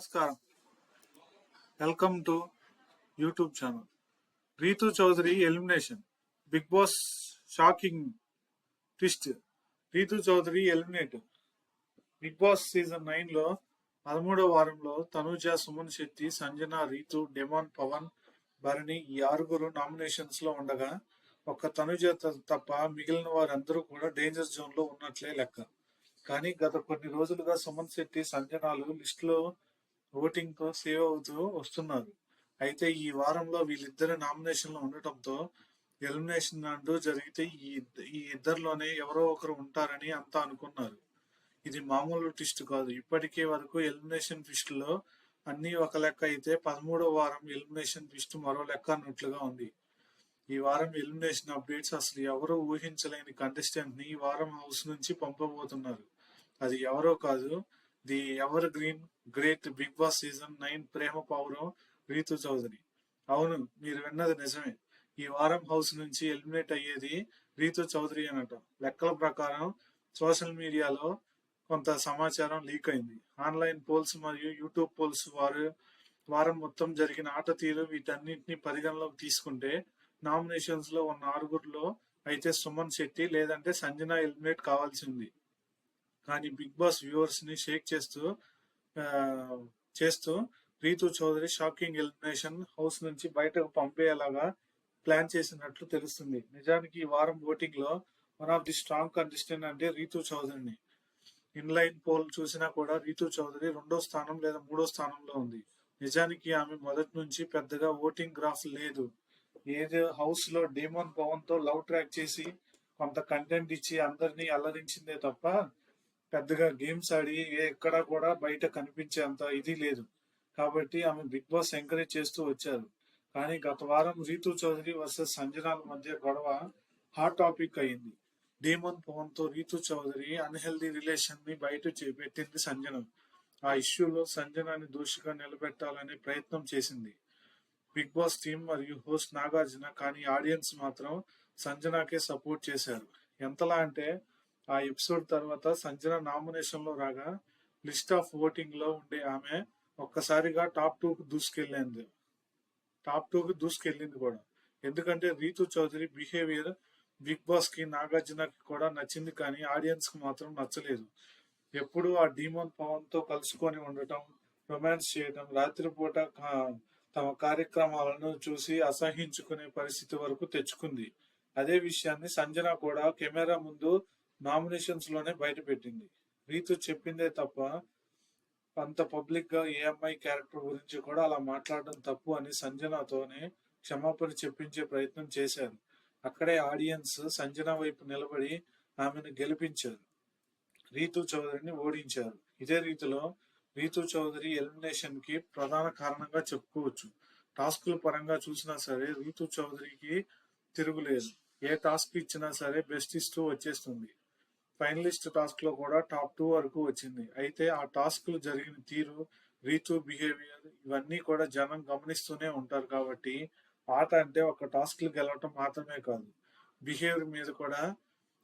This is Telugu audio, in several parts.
నమస్కారం. Welcome to YouTube channel Rithu Chowdary elimination Bigg Boss shocking twist Rithu Chowdary eliminate Bigg Boss season నైన్లో పదమూడవ వారంలో తనూజ సుమన్ శెట్టి సంజన రీతు డెమాన్ పవన్ భరణి ఈ ఆరుగురు నామినేషన్స్లో ఉండగా ఒక్క తనుజ తప్ప మిగిలిన వారందరూ కూడా డేంజర్ జోన్లో ఉన్నట్లే లెక్క. కానీ గత కొన్ని రోజులుగా సుమన్ శెట్టి సంజనాలు లిస్టులో లో ఓటింగ్తో సేవ్ అవుతూ వస్తున్నారు. అయితే ఈ వారంలో వీళ్ళిద్దరు నామినేషన్లో ఉండటంతో ఎలిమినేషన్ నాడు జరిగితే ఈ ఈ ఇద్దరిలోనే ఎవరో ఒకరు ఉంటారని అంతా అనుకున్నారు. ఇది మామూలు టిస్ట్ కాదు. ఇప్పటికే వరకు ఎలిమినేషన్ ఫిస్ట్లో అన్ని ఒక లెక్క అయితే పదమూడో వారం ఎలిమినేషన్ ఫిస్ట్ మరో లెక్క అన్నట్లుగా ఉంది. ఈ వారం ఎలిమినేషన్ అప్డేట్స్ అసలు ఎవరో ఊహించలేని కంటెస్టెంట్ని ఈ వారం హౌస్ నుంచి పంపబోతున్నారు. అది ఎవరో కాదు the evergreen great big boss season nine ప్రేమ పౌరం రీతు చౌదరి. అవును మీరు విన్నది నిజమే. ఈ వారం హౌస్ నుంచి ఎలిమినేట్ అయ్యేది రీతు చౌదరి అనట. లెక్కల ప్రకారం సోషల్ మీడియాలో కొంత సమాచారం లీక్ అయింది. ఆన్లైన్ పోల్స్ మరియు యూట్యూబ్ పోల్స్ వారు వారం మొత్తం జరిగిన ఆట తీరు వీటన్నిటిని పరిగణలోకి తీసుకుంటే నామినేషన్స్లో ఉన్న ఆరుగురులో అయితే సుమన్ శెట్టి లేదంటే సంజన ఎలిమినేట్ కావాల్సి ఉంది. కానీ బిగ్ బాస్ వ్యూవర్స్ని షేక్ చేస్తూ చేస్తూ Rithu Chowdary shocking elimination house నుంచి బయటకు పంపేలాగా ప్లాన్ చేసినట్లు తెలుస్తుంది. నిజానికి ఈ వారం ఓటింగ్లో one of the strong contestant అంటే రీతు చౌదరిని. ఇన్లైన్ పోల్ చూసినా కూడా రీతు చౌదరి రెండో స్థానం లేదా మూడో స్థానంలో ఉంది. నిజానికి ఆమె మొదటి నుంచి పెద్దగా ఓటింగ్ గ్రాఫ్ లేదు. ఏదో హౌస్లో డేమోన్ పవన్తో లవ్ ట్రాక్ చేసి కొంత కంటెంట్ ఇచ్చి అందరినీ అల్లరించిందే తప్ప పెద్దగా గేమ్స్ ఆడి ఎక్కడ కూడా బయట కనిపించే అంత ఇది లేదు. కాబట్టి ఆమె బిగ్ బాస్ ఎంకరేజ్ చేస్తూ వచ్చారు. కానీ గత వారం రీతు చౌదరి వర్సెస్ సంజనాల మధ్య గొడవ హాట్ టాపిక్ అయింది. డీమన్ పవన్తో రీతు చౌదరి అన్హెల్దీ రిలేషన్ని బయట చేపెట్టింది సంజన. ఆ ఇష్యూలో సంజనాని దోషిగా నిలబెట్టాలనే ప్రయత్నం చేసింది. బిగ్ బాస్ టీమ్ మరియు హోస్ట్ నాగార్జున కానీ ఆడియన్స్ మాత్రం సంజనాకే సపోర్ట్ చేశారు. ఎంతలా అంటే ఆ ఎపిసోడ్ తర్వాత సంజన నామినేషన్లో రాగా లిస్ట్ ఆఫ్ ఓటింగ్లో ఉండే ఆమె ఒక్కసారిగా టాప్ టూ కు దూసుకెళ్ళింది. టాప్ టూ కు దూసుకెళ్ళింది కూడా. ఎందుకంటే రీతు చౌదరి బిహేవియర్ బిగ్ బాస్కి నాగార్జునకి కూడా నచ్చింది కానీ ఆడియన్స్కి మాత్రం నచ్చలేదు. ఎప్పుడు ఆ డీమోన్ పవన్తో కలుసుకొని ఉండటం రొమాన్స్ చేయటం రాత్రిపూట తమ కార్యక్రమాలను చూసి అసహించుకునే పరిస్థితి వరకు తెచ్చుకుంది. అదే విషయాన్ని సంజన కూడా కెమెరా ముందు నామినేషన్స్లోనే బయటపెట్టింది రీతు చెప్పిందే తప్ప అంత పబ్లిక్గా ఏఎంఐ క్యారెక్టర్ గురించి కూడా అలా మాట్లాడడం తప్పు అని సంజనతోనే క్షమాపణ చెప్పించే ప్రయత్నం చేశారు. అక్కడే ఆడియన్స్ సంజన వైపు నిలబడి ఆమెను గెలిపించారు. రీతు చౌదరిని ఓడించారు. ఇదే రీతిలో రీతు చౌదరి ఎలిమినేషన్కి ప్రధాన కారణంగా చెప్పుకోవచ్చు. టాస్కుల పరంగా చూసినా సరే రీతు చౌదరికి తిరుగులేదు. ఏ టాస్క్ ఇచ్చినా సరే బెస్ట్ ఇస్తూ వచ్చేస్తుంది. ఫైనలిస్ట్ టాస్క్లో కూడా టాప్ టూ వరకు వచ్చింది. అయితే ఆ టాస్క్లో జరిగిన తీరు రీతు బిహేవియర్ ఇవన్నీ కూడా జనం గమనిస్తూనే ఉంటారు కాబట్టి ఆట అంటే ఒక టాస్క్లు గెలవటం మాత్రమే కాదు. బిహేవియర్ మీద కూడా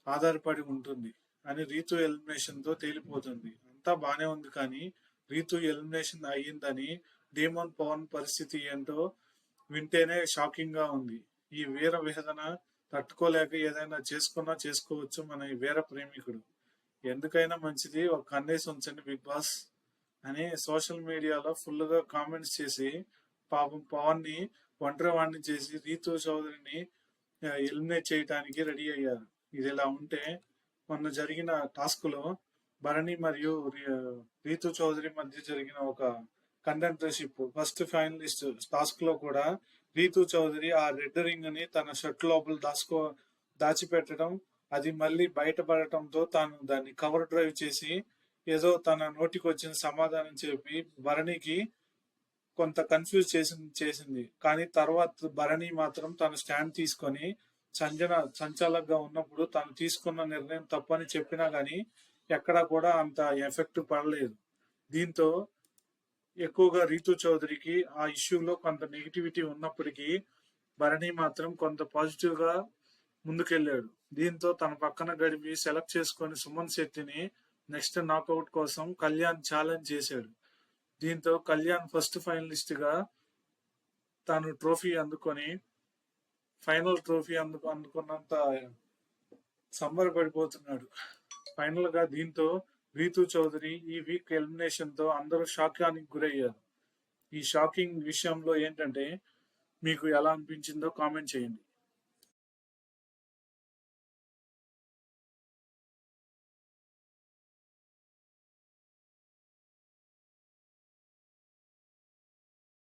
ఆధారపడి ఉంటుంది అని రీతు ఎలిమినేషన్తో తేలిపోతుంది. అంతా బానే ఉంది కానీ రీతు ఎలిమినేషన్ అయ్యిందని డేమోన్ పవన్ పరిస్థితి ఏంటో వింటేనే షాకింగ్గా ఉంది. ఈ వీర విహదన తట్టుకోలేక ఏదైనా చేసుకున్నా చేసుకోవచ్చు మన వీర ప్రేమికుడు. ఎందుకైనా మంచిది ఒక కన్నేసి ఉంచండి బిగ్ బాస్ అని సోషల్ మీడియాలో ఫుల్గా కామెంట్స్ చేసి పాపం పవన్ని ఒంటరి వాడిని చేసి రీతు చౌదరిని ఎలిమినేట్ చేయడానికి రెడీ అయ్యారు. ఇది ఇలా ఉంటే మొన్న జరిగిన టాస్క్లో భరణి మరియు రీతు చౌదరి మధ్య జరిగిన ఒక కంటెంటర్షిప్ ఫస్ట్ ఫైనలిస్ట్ టాస్క్లో కూడా రీతు చౌదరి ఆ రెడ్ రింగ్ని తన షర్ట్ లోపల దాచుకో దాచిపెట్టడం అది మళ్ళీ బయటపడటంతో తాను దాన్ని కవర్ డ్రైవ్ చేసి ఏదో తన నోటికి వచ్చిన సమాధానం చెప్పి భరణికి కొంత కన్ఫ్యూజ్ చేసి చేసింది. కానీ తర్వాత భరణి మాత్రం తన స్టాండ్ తీసుకొని సంజన సంచాలకుగా ఉన్నప్పుడు తను తీసుకున్న నిర్ణయం తప్పని చెప్పినా కానీ ఎక్కడా కూడా అంత ఎఫెక్ట్ పడలేదు. దీంతో ఎక్కువగా రీతు చౌదరికి ఆ ఇష్యూలో కొంత నెగిటివిటీ ఉన్నప్పటికీ భరణి మాత్రం కొంత పాజిటివ్గా ముందుకెళ్ళాడు దీంతో తన పక్కన గడిపి సెలెక్ట్ చేసుకొని సుమన్ శెట్టిని నెక్స్ట్ నాకౌట్ కోసం కళ్యాణ్ ఛాలెంజ్ చేశాడు. దీంతో కళ్యాణ్ ఫస్ట్ ఫైనలిస్ట్గా తాను ట్రోఫీ అందుకొని ఫైనల్ ట్రోఫీ అందుకు అందుకున్నంత సంబరపడిపోతున్నాడు. ఫైనల్గా దీంతో రీతు చౌదరి ఈ వీక్ ఎలిమినేషన్తో అందరూ షాకానికి గురయ్యారు. ఈ షాకింగ్ విషయంలో ఏంటంటే మీకు ఎలా అనిపించిందో కామెంట్ చేయండి.